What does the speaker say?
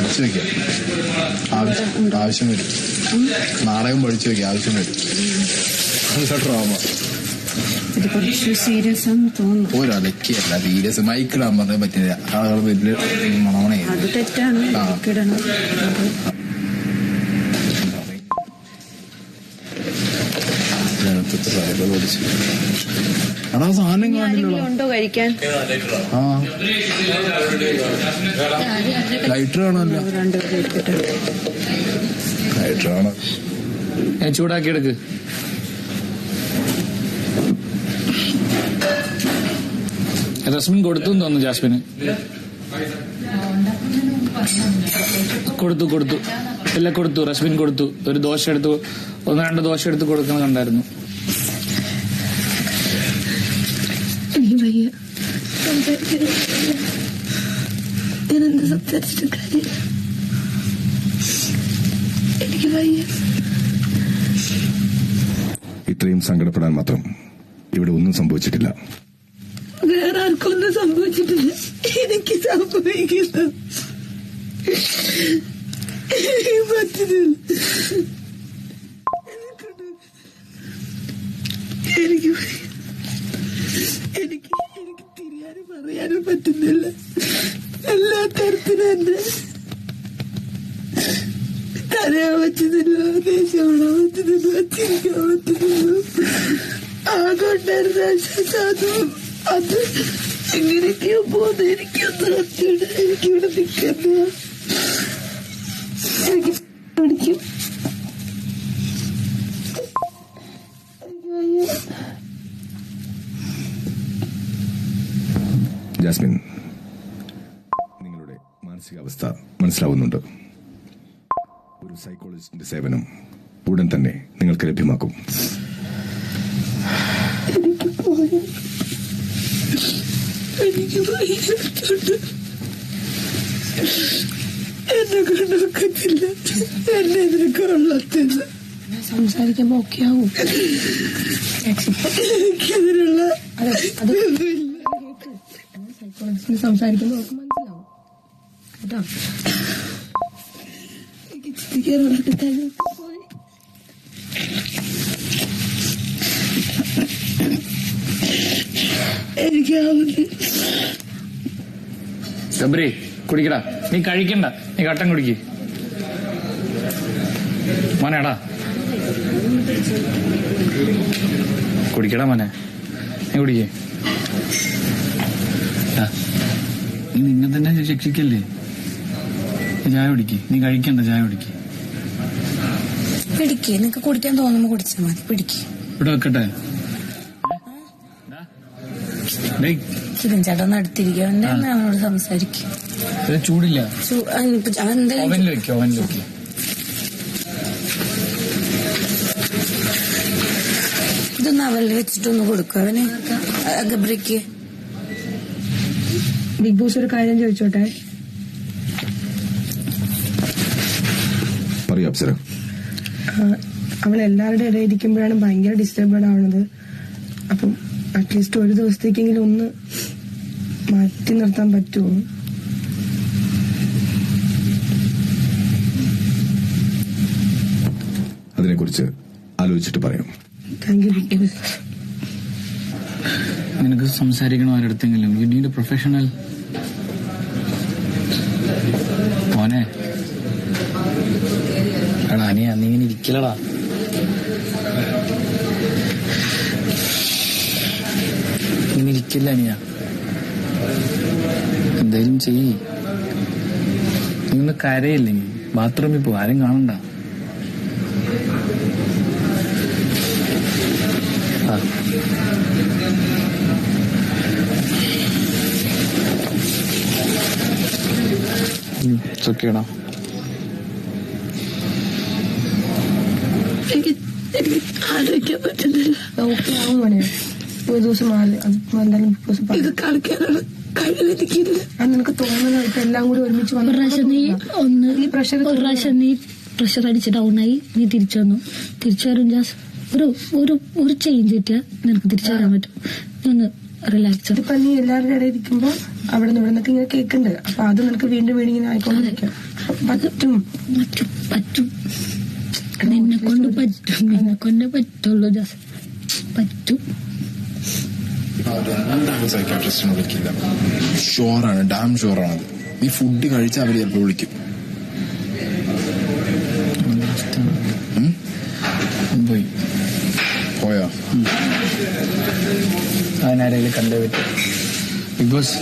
പഠിച്ചു വെക്കുക ആവശ്യം ആവശ്യം വരും. നാടകം പഠിച്ചു വെക്കുക ആവശ്യം വരും. ഡ്രാമ കുറച്ച് സീരിയസ് മൈക്കിടാൻ പറഞ്ഞാൽ പറ്റില്ല. ആളുകൾ വലിയ മണമണേ തെറ്റാണ്. ആ. ഇടണം അത് പഠിച്ചു എടാ സാധനം ആരെങ്കിലും ഉണ്ടോ കഴിക്കാൻ? ആ. ലൈറ്റർ കാണാനല്ല ലൈറ്റർ കാണാൻ ചൂടാക്കി എടുക്ക് റസ്മിൻ കൊടുത്തു എന്ന് തോന്നുന്നു ജാസ്മിന്. കൊടുത്തു കൊടുത്തു. എല്ലാം കൊടുത്തു റസ്മിൻ കൊടുത്തു. ഒരു ദോശ എടുത്തു ഒന്ന് രണ്ട് ദോശ എടുത്ത് കൊടുക്കുന്നത് കണ്ടായിരുന്നു. ഞാനെന്ത് സംസാരിച്ചിട്ട് കാര്യമില്ല. എനിക്ക് വയ്യ. ഇത്രയും സങ്കടപ്പെടാൻ മാത്രം ഇവിടെ ഒന്നും സംഭവിച്ചിട്ടില്ല. വേറെ ആർക്കൊന്നും സംഭവിച്ചിട്ടില്ല. എനിക്ക് സംഭവിക്കുന്നു. പറ്റുന്നില്ല എനിക്ക് പറ്റുന്നില്ല എല്ലാ തരത്തിലും എന്റെ കരയാൻ പറ്റുന്നില്ല ദേഷ്യം പറ്റുന്നില്ല ചിരിക്കാൻ പറ്റുന്നില്ല ആകെ ഉണ്ടായിരുന്ന ആശ്വാസം അതും എങ്ങനെയൊക്കെയോ പോകുന്നത് എനിക്കൊന്ന് അറിഞ്ഞൂടാ. എനിക്കിവിടെ നിൽക്കുന്ന. എനിക്ക് പിടിക്കും. ജാസ്മിൻ നിങ്ങളുടെ മാനസികാവസ്ഥ മനസ്സിലാവുന്നുണ്ട്. ഒരു സൈക്കോളജിസ്റ്റിന്റെ സേവനം ഉടൻ തന്നെ നിങ്ങൾക്ക് ലഭ്യമാക്കും. എനിക്ക് പോയി. എനിക്ക് വയ്യാത്തോണ്ട് എന്നെ കൊണ്ടൊക്കത്തില്ല എന്നെ ഇതിന് കൊള്ളത്തില്ല സംസാരിക്കുമ്പോ ഒക്കെ ആവും. എനിക്കതിനുള്ള സൈക്കോളജിസ്റ്റിന് സംസാരിക്കുമ്പോൾ അവർക്ക് മനസ്സിലാവും. കേട്ടോ? കഴിവ് പോയി എനിക്കാവുന്നില്ല ഗബ്രി കുടിക്കടാ. നീ കഴിക്കണ്ട. നീ കട്ടൻ കുടിക്ക്. മോനേടാ. കുടിക്കടാ മോനെ. നീ കുടിക്കേ. ആ, നിങ്ങൾ തന്നെ ശിക്ഷിക്കല്ലേ? ചായ കുടിക്ക്. നീ കഴിക്കണ്ട ചായ കുടിക്ക്. പിടിക്ക്. നിനക്ക് കുടിക്കാൻ തോന്നുമ്പോ കുടിച്ചാൽ മതി. പിടിക്ക്. ഇവിടെ വെക്കട്ടെ. ചേട്ടൻ ഒന്ന് അവനോട് സംസാരിക്കും. ചൂടില്ല. ഇതൊന്ന് അവളിൽ വെച്ചിട്ടൊന്ന് കൊടുക്കും അവന്. ഗബ്രിക്ക്. ബിഗ് ബോസ് ഒരു കാര്യം ചോദിച്ചോട്ടെ? പറയൂ അപ്സര. അവൾ എല്ലാവരുടെ ഇടയിൽ ഇരിക്കുമ്പോഴാണ് ഭയങ്കര ഡിസ്റ്റർബഡ് ആവുന്നത് അപ്പം അറ്റ്ലീസ്റ്റ് ഒരു ദിവസത്തേക്കെങ്കിലും ഒന്ന് മാറ്റി നിർത്താൻ പറ്റുമോ അതിനെക്കുറിച്ച് ആലോചിച്ചിട്ട് പറയാം. താങ്ക് യു നിനക്ക് സംസാരിക്കണോ ആരടുത്തെങ്കിലും? യു നീഡ് പ്രൊഫഷണൽ മോനെ. എടാ അനിയ നീ ഇങ്ങനെ ഇരിക്കലടാ ഇങ്ങനെ ഇരിക്കില്ല അനിയ. എന്തായാലും ചെയ്യ്. നീ ഒന്ന് കരയില്ലെങ്കിൽ ബാത്റൂമിൽ പോ ആരും കാണണ്ട. ആ. ഓക്കേടാ എനിക്ക് എനിക്ക് ആലോചിക്കാൻ പറ്റുന്നില്ല. ഓക്കെ ആവും മോനെ. ഒരു ദിവസം മാറി അത് എന്തായാലും ബിഗ് ബോസ് ഇത് കളിക്കാനുള്ള കഴിവെനിക്കില്ല അത് നിനക്ക് തോന്നുന്നത് ഇപ്പൊ എല്ലാം കൂടി ഒരുമിച്ച് ഒരു പ്രാവശ്യം നീ ഒന്ന് ഈ പ്രഷർ ഒരു പ്രാവശ്യം നീ പ്രഷർ അടിച്ച് ഡൗൺ ആയി നീ തിരിച്ചു വന്നു. തിരിച്ചു വരും ജാസ് ഒരു ഒരു ഒരു ചേഞ്ച് കിട്ടിയാൽ നിനക്ക് തിരിച്ചു വരാൻ പറ്റും. ഒന്ന് റിലാക്സ് ഇതിപ്പോ നീ എല്ലാവരുടെ ഇടയിൽ ഇരിക്കുമ്പോ അവിടെ നിന്ന് ഇവിടെ നിന്നൊക്കെ ഇങ്ങനെ കേൾക്കുന്നുണ്ട്. അപ്പൊ അത് നിനക്ക് വീണ്ടും വീണ്ടും ഇങ്ങനെ ആയിക്കൊണ്ടിരിക്കും പറ്റും. പറ്റും പറ്റും. നിന്നെ കൊണ്ട് പറ്റും നിന്നെ കൊണ്ട് പറ്റുള്ളൂ ജാസ്. പറ്റും. രണ്ടാണ് സൈക്കാട്രിസ്റ്റിനെ വിളിക്കില്ല ഷുവറാണ് ഡാം ഷുവറാണത് ഈ ഫുഡ് കഴിച്ച് അവർ ചിലപ്പോൾ വിളിക്കും ഉം? പോയി കണ്ടേ പറ്റും ബിഗ് ബോസ്.